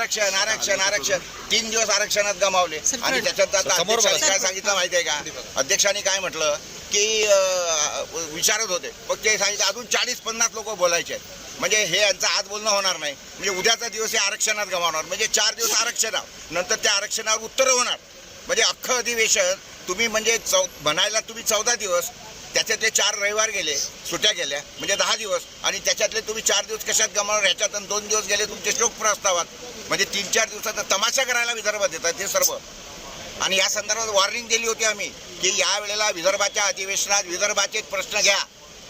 आरक्षण आरक्षण तीन दिवस आरक्षणात गमावले. आणि त्याच्यात आता अध्यक्षांनी. काय सांगितलं माहिती आहे का अध्यक्षांनी काय म्हटलं की विचारत होते. मग ते सांगितलं अजून चाळीस पन्नास लोक बोलायचे आहेत. म्हणजे हे यांचं आज बोलणं होणार नाही. म्हणजे उद्याचा दिवस हे आरक्षणात गमावणार. म्हणजे चार दिवस आरक्षण नंतर त्या आरक्षणावर उत्तरं होणार. म्हणजे अख्खं अधिवेशन तुम्ही म्हणजे चौ म्हणायला तुम्ही चौदा दिवस त्याच्यातले चार रविवार गेले सुट्या गेल्या म्हणजे दहा दिवस. आणि त्याच्यातले तुम्ही चार दिवस कशात गमावणार? ह्याच्यात आणि दोन दिवस गेले तुमचे शोक प्रस्तावात. म्हणजे तीन चार दिवसाचा तमाशा करायला विदर्भात येतात हे सर्व. आणि या संदर्भात वॉर्निंग दिली होती आम्ही की या वेळेला विदर्भाच्या अधिवेशनात विदर्भाचे प्रश्न घ्या.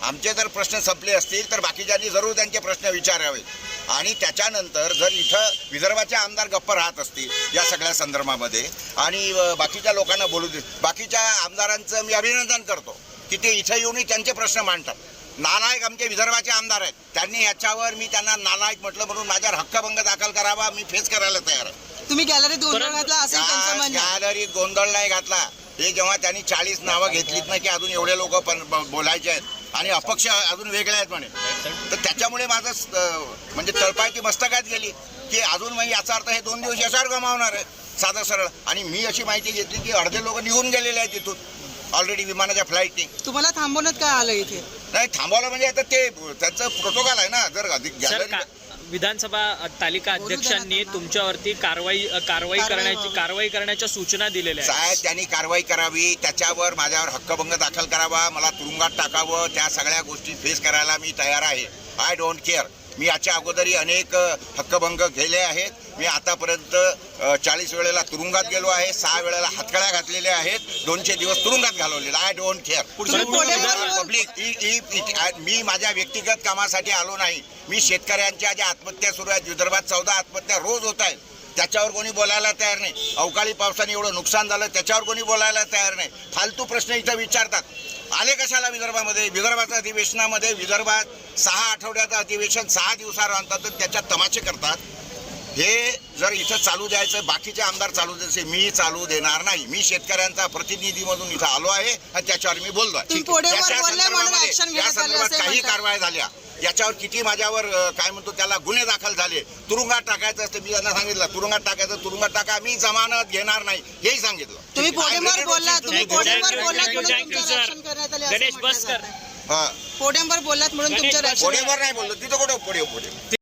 आमचे जर प्रश्न संपले असतील तर बाकीच्यांनी जरूर त्यांचे प्रश्न विचारावे आणि त्याच्यानंतर जर इथं विदर्भाचे आमदार गप्प राहत असतील या सगळ्या संदर्भामध्ये आणि बाकीच्या लोकांना बोलू दे बाकीच्या आमदारांचं मी अभिनंदन करतो. की ते इथं येऊनही त्यांचे प्रश्न मांडतात. नालायक आमचे विदर्भाचे आमदार आहेत. त्यांनी याच्यावर मी त्यांना नालायक म्हटलं म्हणून माझ्यावर हक्कभंग दाखल करावा मी फेस करायला तयार आहे. तुम्ही गॅलरीत गोंधळ घातला असेल आहे. गॅलरीत गोंधळ नाही घातला. हे जेव्हा त्यांनी चाळीस नावं घेतलीत ना की अजून एवढे लोक पण बोलायचे आहेत. आणि अपक्ष अजून वेगळे आहेत म्हणे. तर त्याच्यामुळे माझं म्हणजे तळपायची मस्तकात गेली की अजून म्हणजे याचा अर्थ हे दोन दिवस यशावर गमावणार आहे. साधं सरळ. आणि मी अशी माहिती घेतली की अर्धे लोक निघून गेलेले आहेत तिथून ऑलरेडी विमानाच्या फ्लाईटनी तुम्हाला थांबवण्यात काय आलं इथे? नाही थांबवलं म्हणजे आता ते त्यांचं प्रोटोकॉल आहे ना जर अधिक सर गॅलरी का- विधानसभा तालिका अध्यक्षांनी. तुमच्यावरती कारवाई कारवाई करण्याची. कारवाई करण्याच्या सूचना दिलेल्या आहेत. साहेब त्यांनी कारवाई करावी त्याच्यावर माझ्यावर हक्कभंग दाखल करावा मला तुरुंगात टाकावं त्या सगळ्या गोष्टी फेस करायला मी तयार आहे. आय डोंट केअर मी याच्या अगोदरही अनेक अ, हक्कभंग केले आहेत. मी आतापर्यंत चाळीस वेळेला तुरुंगात गेलो आहे सहा वेळेला हातकड्या घातलेल्या आहेत दोनशे दिवस तुरुंगात घालवलेला. आय डोंट केअर पब्लिक मी माझ्या व्यक्तिगत कामासाठी आलो नाही. मी शेतकऱ्यांच्या ज्या आत्महत्या सुरू आहेत विदर्भात चौदा आत्महत्या रोज होत आहेत त्याच्यावर कोणी बोलायला तयार नाही. अवकाळी पावसाने एवढं नुकसान झालं त्याच्यावर कोणी बोलायला तयार नाही. फालतू प्रश्न इथं विचारतात. आले कशाला विदर्भामध्ये? विदर्भाच्या अधिवेशनामध्ये विदर्भात सहा आठवड्याचं अधिवेशन सहा दिवसावर आणतात तर त्याच्यात तमाशे करतात. हे जर इथं चालू द्यायचं बाकीचे आमदार चालू द्यायचे मी चालू देणार नाही. मी शेतकऱ्यांचा प्रतिनिधी म्हणून इथं आलो आहे आणि त्याच्यावर मी बोलले या संदर्भात असे काही. कारवाया झाल्या. याच्यावर किती माझ्यावर काय म्हणतो त्याला गुन्हे दाखल झाले. तुरुंगात टाकायचं असतं मी त्यांना सांगितलं. तुरुंगात टाकायचं तुरुंगात टाका. मी जमानत घेणार नाही. हेही सांगितलं. तुम्ही आहे. गणेश. हा पोडियमवर बोललात म्हणून पोडियमवर नाही बोललो. तिथं कुठं पोडियम पोडियम